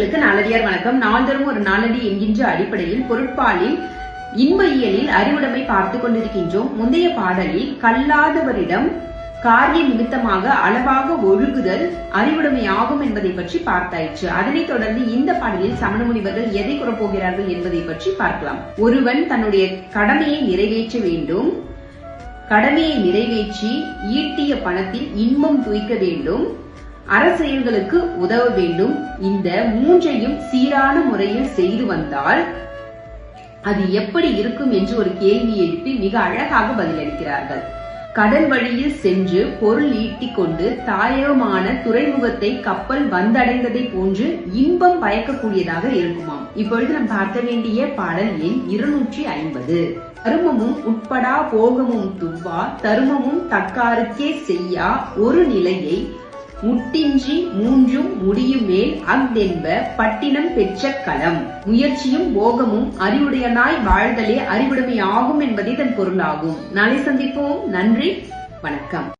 நேயர்களுக்கு நாளடியார் வணக்கம். நாள்தோறும் ஒரு நாளடி என்கின்ற அடிப்படையில் பொருட்பாலில் இன்பியலில் அறிவுடைமை பார்த்து கொண்டிருக்கின்றோம். முந்தைய பாடலில் கல்லாதவரிடம் காரிய நிமித்தமாக அளவாக ஒழுகுதல் அறிவுடைமையாகும் என்பதை பற்றி பார்த்தாயிற்று. அதனைத் தொடர்ந்து இந்த பாடலில் சமண முனிவர்கள் எதை கூறப்போகிறார்கள் என்பதை பற்றி பார்க்கலாம். ஒருவன் தன்னுடைய கடமையை நிறைவேற்ற வேண்டும். கடமையை நிறைவேற்றி ஈட்டிய பணத்தில் இன்பம் துய்க்க வேண்டும். அரசியல்களுக்கு உதவ வேண்டும். இந்த மூன்றையும் சீரான முறையில் செய்து வந்தால் அது எப்படி இருக்கும் என்று ஒரு கேள்வி எழுப்பி மிக அழகாக பதிலளிக்கிறார்கள். கடல் வழியில் சென்று பொருள் ஈட்டிக் கொண்டு தாயகமான துறைமுகத்தை கப்பல் வந்தடைந்ததை போன்று இன்பம் பயக்கக்கூடியதாக இருக்குமாம். இப்பொழுது நாம் பார்க்க வேண்டிய பாடல் எண் இருநூற்றி ஐம்பது. தருமமும் உட்படா போகமும் துவ்வா தருமமும் தக்காருக்கே செய்யா ஒரு நிலையை முட்டின்றி மூன்றும் முடியுமேல் அஃதென்ப பட்டினம் பெற்ற களம். முயற்சியும் போகமும் அறிவுடையனாய் வாழ்தலே அறிவுடைமையாகும் என்பதே தன் பொருளாகும். நாளை சந்திப்போம். நன்றி. வணக்கம்.